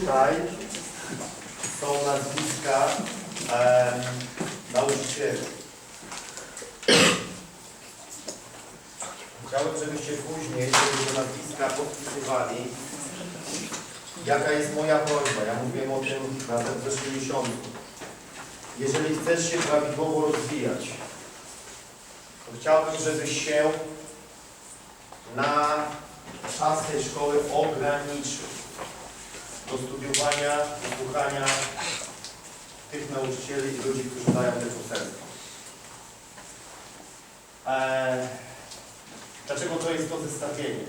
tutaj są nazwiska em, nauczycieli. Chciałbym, żebyście później sobie te nazwiska podpisywali. Jaka jest moja prośba? Ja mówiłem o tym na zeszłym miesiącu. Jeżeli chcesz się prawidłowo rozwijać, to chciałbym, żebyś się na czas tej szkoły ograniczył do studiowania, do słuchania tych nauczycieli i ludzi, którzy dają te poselstwo. Eee, dlaczego to jest to zestawienie?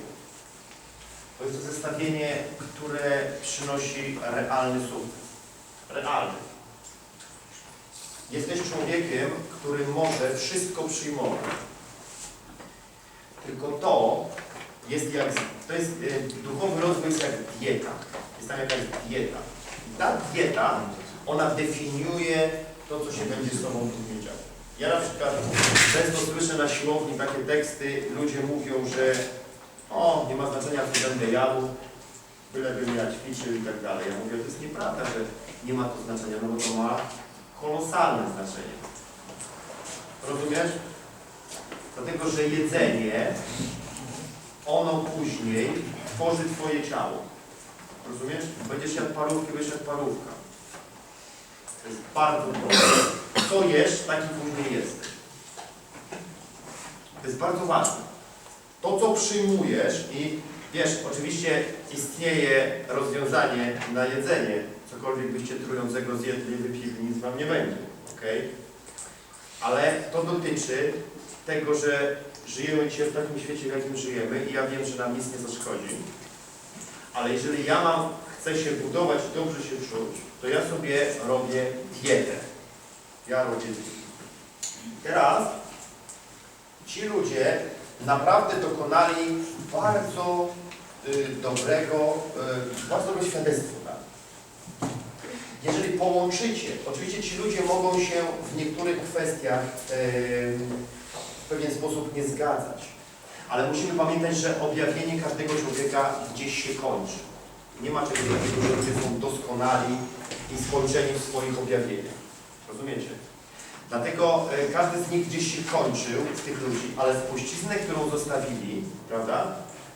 To jest to zestawienie, które przynosi realny sukces. Realny. Jesteś człowiekiem, który może wszystko przyjmować. Tylko to jest jak, to jest, e, duchowy rozwój jest jak dieta. Jest tam jakaś dieta. I ta dieta, ona definiuje to, co się będzie z Tobą później działo. Ja na przykład często słyszę na siłowni takie teksty, ludzie mówią, że o, nie ma znaczenia, co będę jadł, bylebym ja ćwiczył i tak dalej. Ja mówię, to jest nieprawda, że nie ma to znaczenia, no bo to ma kolosalne znaczenie. Rozumiesz? Dlatego, że jedzenie, ono później tworzy Twoje ciało. Rozumiesz? Będziesz jadł parówki, będziesz jadł parówka. To jest bardzo proste. Co jesz, taki później jesteś. To jest bardzo ważne. To, co przyjmujesz i wiesz, oczywiście istnieje rozwiązanie na jedzenie. Cokolwiek byście trującego zjedli, wypili, nic wam nie będzie. ok? Ale to dotyczy tego, że żyjemy dzisiaj w takim świecie, w jakim żyjemy i ja wiem, że nam nic nie zaszkodzi. Ale jeżeli ja mam, chcę się budować i dobrze się czuć, to ja sobie robię dietę. Ja robię dietę. Teraz ci ludzie naprawdę dokonali bardzo y, dobrego, y, bardzo dobrego świadectwa. Połączycie, oczywiście ci ludzie mogą się w niektórych kwestiach w pewien sposób nie zgadzać, ale musimy pamiętać, że objawienie każdego człowieka gdzieś się kończy. Nie ma czegoś takiego, że ludzie są doskonali i skończeni w swoich objawieniach. Rozumiecie? Dlatego e, każdy z nich gdzieś się kończył, z tych ludzi, ale spuściznę, którą zostawili, prawda,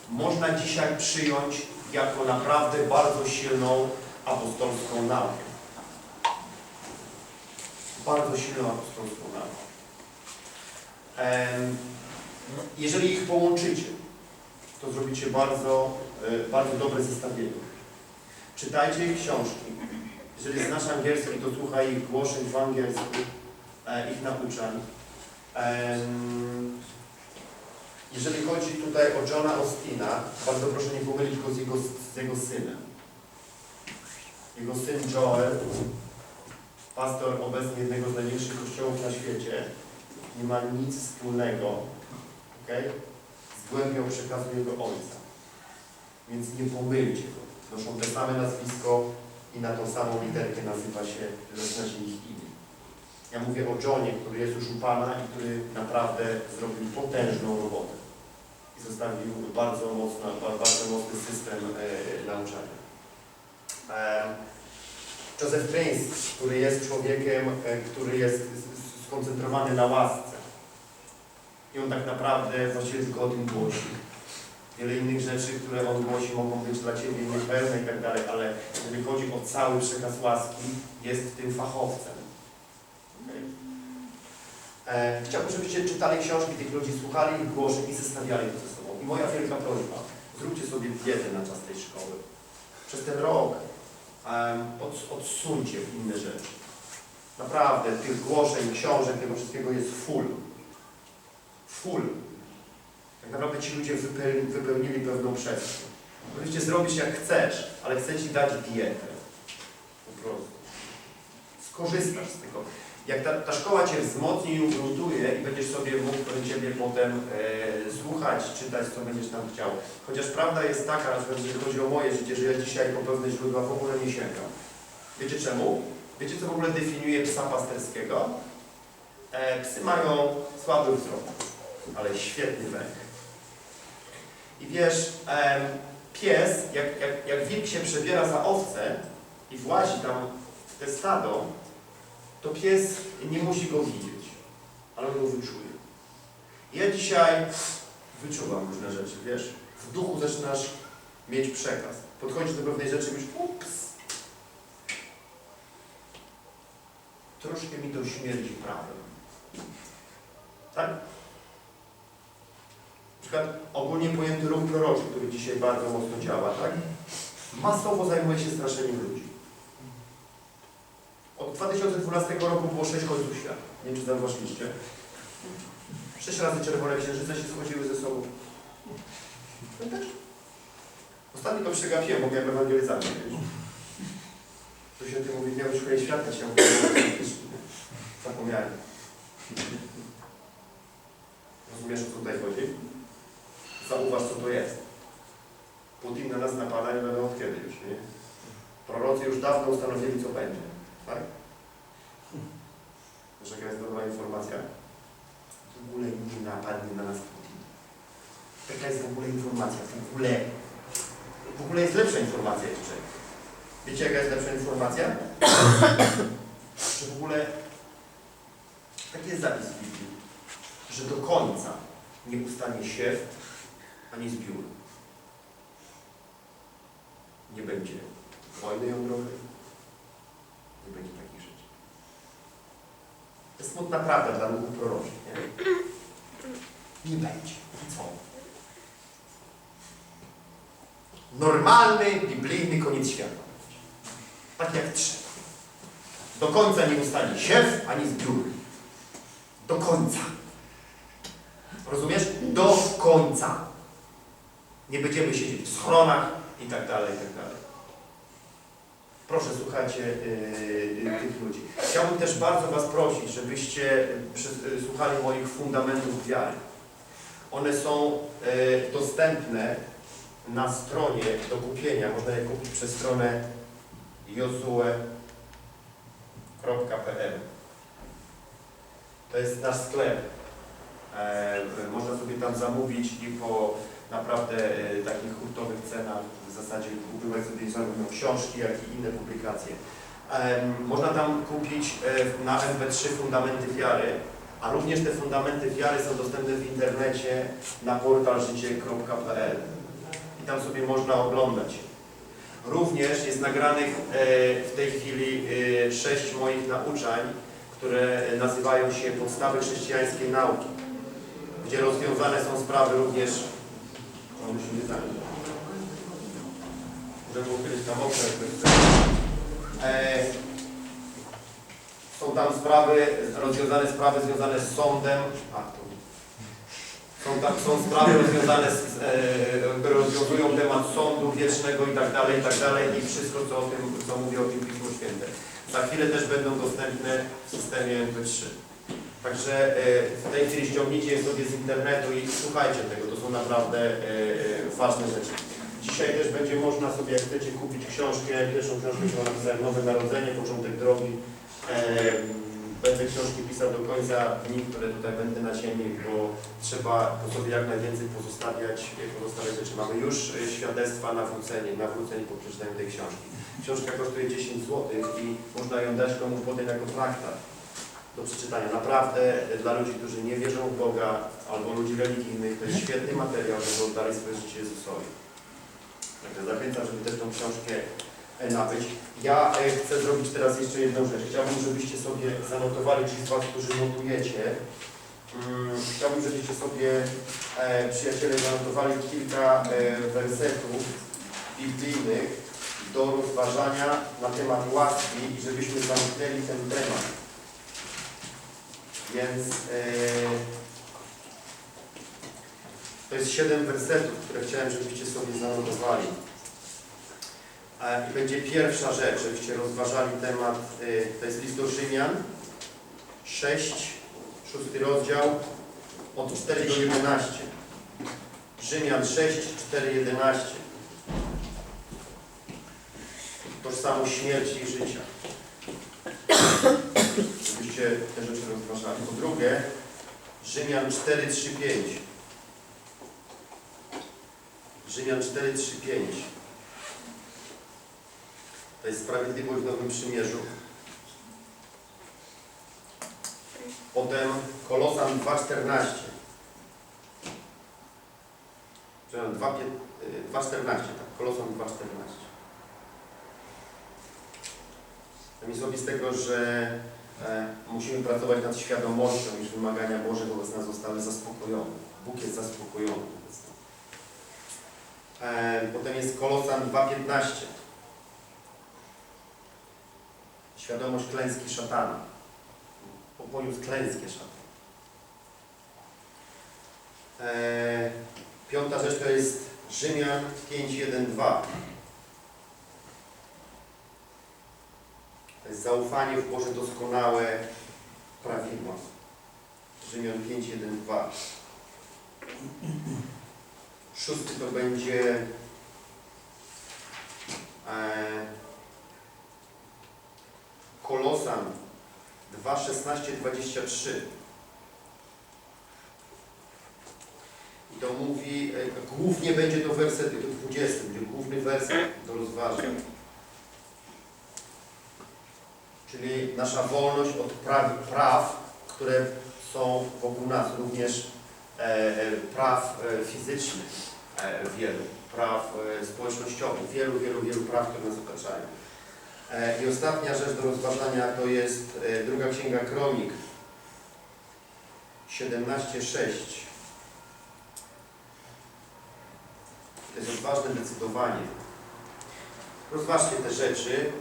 można dzisiaj przyjąć jako naprawdę bardzo silną apostolską naukę. Bardzo silną naukę. Em, Jeżeli ich połączycie, to zrobicie bardzo, e, bardzo dobre zestawienie. Czytajcie ich książki. Jeżeli znasz angielski, to słuchaj ich głoszeń w angielsku e, ich nauczań. Jeżeli chodzi tutaj o Johna Austina, bardzo proszę nie pomylić go z jego, z jego synem. Jego syn Joel, pastor obecnie jednego z największych kościołów na świecie, nie ma nic wspólnego okay, z głębią przekazu jego ojca. Więc nie pomylcie go. Noszą te same nazwisko i na tą samą literkę nazywa się, zaczyna się ich imię. Ja mówię o Johnie, który jest już u Pana i który naprawdę zrobił potężną robotę. I zostawił bardzo, mocno, ba- bardzo mocny system e, nauczania. Joseph Prince, który jest człowiekiem, e, który jest skoncentrowany na łasce. I on tak naprawdę właściwie tylko o tym głosi. Wiele innych rzeczy, które on głosi, mogą być dla Ciebie niepełne i tak dalej, ale jeżeli chodzi o cały przekaz łaski, jest tym fachowcem. Okej? E, chciałbym, żebyście czytali książki tych ludzi, słuchali ich głoszeń i zestawiali to ze sobą. I moja wielka prośba, zróbcie sobie dietę na czas tej szkoły. Przez ten rok od, odsuńcie inne rzeczy. Naprawdę, tych głoszeń, książek, tego wszystkiego jest full. Full. Tak naprawdę ci ludzie wypełni, wypełnili pewną przestrzeń. Możecie zrobić jak chcesz, ale chcę Ci dać dietę. Po prostu. Skorzystasz z tego. Jak ta, ta szkoła Cię wzmocni i ugruntuje i będziesz sobie mógł Ciebie potem e, słuchać, czytać, co będziesz tam chciał. Chociaż prawda jest taka, na przykład jeżeli chodzi o moje życie, że ja dzisiaj po pewne źródła w ogóle nie sięgam. Wiecie czemu? Wiecie, co w ogóle definiuje psa pasterskiego? E, psy mają słaby wzrok, ale świetny węch. I wiesz, em, pies, jak, jak, jak wilk się przebiera za owce i włazi tam w te stado, to pies nie musi go widzieć, ale go wyczuje. Ja dzisiaj wyczuwam różne rzeczy, wiesz, w duchu zaczynasz mieć przekaz. Podchodzisz do pewnej rzeczy i mówisz, ups, troszkę mi to śmierdzi prawem. Tak? Na przykład ogólnie pojęty ruch proroczy, który dzisiaj bardzo mocno działa, tak? Masowo zajmuje się straszeniem ludzi. Od 2012 roku było sześć końców świata. Nie wiem, czy zauważyliście. Sześć razy czerwone księżyce się schodziły ze sobą. Pamiętasz? Ostatnio to przegapiłem, bo miałem ewangelizację. Tu się o tym mówi, miałeś szukać świata, się Zapomniałem. Rozumiesz, o co tutaj chodzi? Zauważ, co to jest. Putin na nas napada, nie wiadomo od kiedy już, nie? Prorocy już dawno ustanowili, co będzie. Tak? Wiesz, jaka jest dobra informacja? W ogóle nie napadnie na nas Putin. Taka jest w ogóle informacja. W ogóle, w ogóle jest lepsza informacja jeszcze. Wiecie, jaka jest lepsza informacja? Że w ogóle taki jest zapis w Biblii, że do końca nie ustanie siew ani zbiór. Nie będzie wojny jądrowej, nie będzie. To jest smutna prawda dla ruchu proroczych, nie? Nie będzie. I co? Normalny, biblijny koniec świata. Tak jak trzeba. Do końca nie ustanie siew ani zbiór. Do końca. Rozumiesz? Do końca. Nie będziemy siedzieć w schronach i tak dalej, i tak dalej. Proszę, słuchajcie yy, yy, tych ludzi. Chciałbym też bardzo Was prosić, żebyście yy, słuchali moich fundamentów wiary. One są dostępne na stronie do kupienia. Można je kupić przez stronę jozue.pl To jest nasz sklep. E, można sobie tam zamówić i po naprawdę e, takich hurtowych cenach zasadzie kupować sobie zarówno książki, jak i inne publikacje. Można tam kupić e, na MP3 Fundamenty Wiary, a również te Fundamenty Wiary są dostępne w internecie na portalżycie.pl i tam sobie można oglądać. Również jest nagranych e, w tej chwili e, sześć moich nauczań, które nazywają się Podstawy chrześcijańskiej nauki, gdzie rozwiązane są sprawy również... Musimy zająć. Okno, jak ktoś chce. E, Są tam sprawy, rozwiązane sprawy związane z sądem. A, to są, tam, są sprawy rozwiązane, z, e, które rozwiązują temat sądu wiecznego i tak dalej, i tak dalej i wszystko, co o tym, co mówi o tym Pismo Święte. Za chwilę też będą dostępne w systemie MP3. Także e, w tej chwili ściągnijcie je sobie z internetu i słuchajcie tego, to są naprawdę e, e, ważne rzeczy. Dzisiaj też będzie można sobie, jak chcecie, kupić książkę, pierwszą książkę, którą napisałem, Nowe Narodzenie, Początek Drogi. E, Będę książki pisał do końca dni, które tutaj będę na ziemi, bo trzeba po sobie jak najwięcej pozostawiać, pozostawiać rzeczy. Mamy już e, świadectwa nawrócenie, nawrócenie po przeczytaniu tej książki. Książka kosztuje 10 zł i można ją dać komuś potem jako traktat do przeczytania. Naprawdę e, dla ludzi, którzy nie wierzą w Boga albo ludzi religijnych, to jest świetny materiał, żeby oddali swoje życie Jezusowi. Także zachęcam, żeby też tą książkę e, nabyć. Ja e, chcę zrobić teraz jeszcze jedną rzecz. Chciałbym, żebyście sobie zanotowali, ci z Was, którzy notujecie, mm, chciałbym, żebyście sobie, e, przyjaciele, zanotowali kilka wersetów biblijnych do rozważania na temat łaski i żebyśmy zamknęli ten temat. Więc to jest siedem wersetów, które chciałem, żebyście sobie zanotowali. I będzie pierwsza rzecz, żebyście rozważali temat, e, to jest list do Rzymian, 6, 6 rozdział, od 4 do 11. Rzymian 6, 4, 11. Tożsamość śmierci i życia. Żebyście te rzeczy rozważali. Po drugie, Rzymian 4, 3, 5. Rzymian 4, 3, 5. To jest sprawiedliwość w Nowym Przymierzu. Potem Kolosan 2,14. Przepraszam, 2,14, y, 2,14, tak, Kolosan 2,14. To mi z tego, że e, musimy pracować nad świadomością, iż wymagania Boże wobec nas zostały zaspokojone. Bóg jest zaspokojony potem jest Kolosan 2,15. Świadomość klęski szatana. Poniósł klęskie szatan. E, piąta rzecz to jest Rzymian 5.1.2. To jest zaufanie w Boże doskonałe prawidła. Rzymian 5.1.2. Szósty to będzie e, Kolosan 2.16.23. I to mówi, e, głównie będzie to werset 20, będzie główny werset do rozważań. Czyli nasza wolność od praw, praw które są wokół nas, również e, e, praw e, fizycznych wielu, praw e, społecznościowych, wielu, wielu, wielu praw, które nas otaczają. E, I ostatnia rzecz do rozważania to jest e, druga księga Kronik 17:6. To jest odważne decydowanie. Rozważcie te rzeczy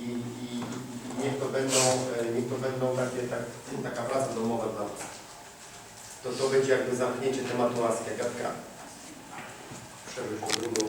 i, i, i niech to będą, e, niech to będą takie, tak, taka praca domowa dla Was. To, to będzie jakby zamknięcie tematu łaski. Agatka. Się drugą.